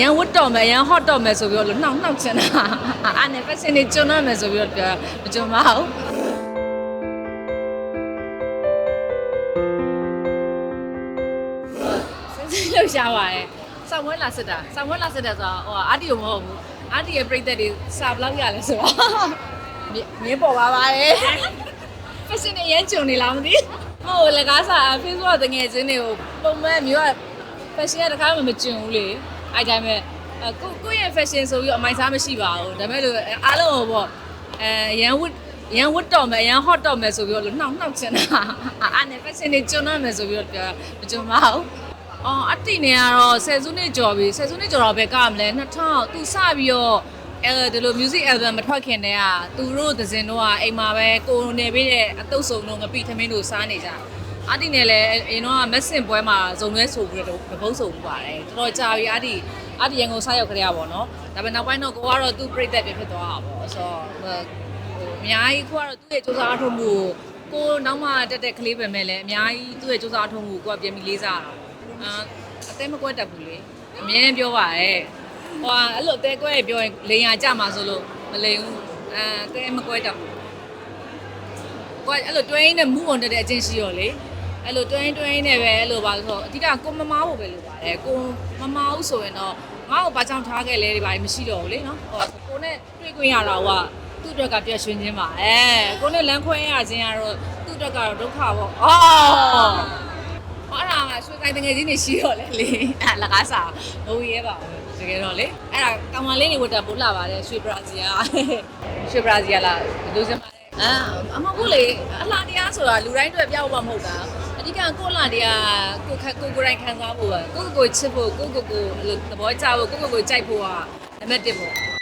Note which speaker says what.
Speaker 1: ရန်ဝတ်တော်မယ်ရန်ဟော့တော်မယ်ဆိုပြီးတော့နှောက်နှောက်ချင်တာအဲ့နဲ့ fashion တွေကျွန်းတော့မယ်ဆိုပြီးတော့ပြောမကျွန်းပါဘူးစဉ်းစားလို့ရှားပါတယ်စောင်းဝဲလာစစ်တာစောင်းဝဲလာစစ်တာဆိုတော့ဟိုအာတီကိုမဟုတ်ဘူးအာတီရဲ့ပြိသက်တွေစာဘလောက်ရလဲဆိုတော့မြင်းပေါ်ပါပါတယ် fashion တွေရမ်းကျွန်းနေလားမသိဘူး ဟိုလကားစာ Facebook တငယ်ချင်းတွေကိုပုံမှန်မျိုးက fashion ကတခါမှမကျွန်းဘူးလေအဲ့တိုင်းပဲအဲကိုကိုယ့်ရဲ့ fashion ဆိုပြီးတော့အမိုက်စားမရှိပါဘူးဒါပေမဲ့လို့အားလုံးဟိုပေါ့အဲရန်ဝတ်ရန်ဝတ်တော်မယ်ရန် hot တော်မယ်ဆိုပြီးတော့နှောက်နှောက်ချင်တာအဲ့နဲ့ fashion တွေကျွန်းတော့မယ်ဆိုပြီးတော့ပြောမကျွန်းပါဘူးအော်အတိနေကတော့ဆယ်စုနှစ်ကျော်ပြီဆယ်စုနှစ်ကျော်တော့ပဲကမလဲ2000သူစပြီးတော့ အဲဒီလို music album မထွက်ခင်တည်းကသူတို့သစင်တော့အိမ်မှာပဲကိုနေပြီးတဲ့အတုပ်စုံတော့ငပိသမင်းတို့စားနေကြအာတီနဲ့လည်းအရင်တော့မက်ဆင်ပွဲမှာဇုံရွဲဆိုပြီးတော့ဗပုတ်ဆိုပြီးပါတယ်တော်တော်ကြာပြီအာတီအာတီရန်ကုန်စားရောက်ကြရပါတော့ဒါပေမဲ့နောက်ပိုင်းတော့ကိုကတော့သူ့ပြိသက်ပဲဖြစ်သွားတာပေါ့ဆိုတော့ဟိုအများကြီးကိုကတော့သူ့ရဲ့စူးစမ်းအထုံးမှုကိုကိုနောက်မှတက်တဲ့ကလေးပဲမဲ့လည်းအများကြီးသူ့ရဲ့စူးစမ်းအထုံးမှုကိုကပြန်ပြီးလေးစားတာအာအသေးမကွက်တတ်ဘူးလေအမြဲတမ်းပြောပါရဲ့ ဟိုအဲ့လိုအသေးကွက်ပြောရင်လိန်ရကြမှာဆိုလို့မလိန်ဘူးအဲအသေးမကွက်တတ်ဘူးကိုကအဲ့လိုတွင်းနဲ့မူးအောင်တက်တဲ့အချင်းရှိရောလေအဲ့လိုတွင်းတွင်းနဲ့ပဲအဲ့လိုပါဆိုတော့အဓိကကိုမမားဖို့ပဲလိုပါတယ်ကိုမမားဘူးဆိုရင်တော့ငါ့ကိုဘာကြောင့်ထားခဲ့လဲဒီဘာမရှိတော့ဘူးလေနော်ဟောကိုနဲ့တွေ့ခွင့်ရတာကသူ့အတွက်ကပြည့်ရွှင်ခြင်းပါအဲကိုနဲ့လမ်းခွဲရခြင်းကတော့သူ့အတွက်ကတော့ဒုက္ခပေါ့အော်ဟောအဲ့ဒါကရွှေကိုင်တငယ်ချင်းတွေရှိတော့လေလေအဲ့လကားစာဘိုးရဲပါဘူး တကယ်တော့လေအဲ့ဒါကောင်မလေးတွေဝတ်တာပို့လာပါတယ်ရွှေဘရာဇီယာရွှေဘရာဇီယာလားလူစင်ပါအာအမဟုတ်လေအလားတရားဆိုတာလူတိုင်းအတွက်ပြောက်မှာမဟုတ်တာအဓိကကိုအလားတရားကိုခက်ကိုကိုယ်တိုင်ခံစားဖို့ပဲကိုကိုကိုချစ်ဖို့ကိုကိုကိုအဲ့လိုသဘောကျဖို့ကိုကိုကိုကြိုက်ဖို့ကနံပါတ်1ပေါ့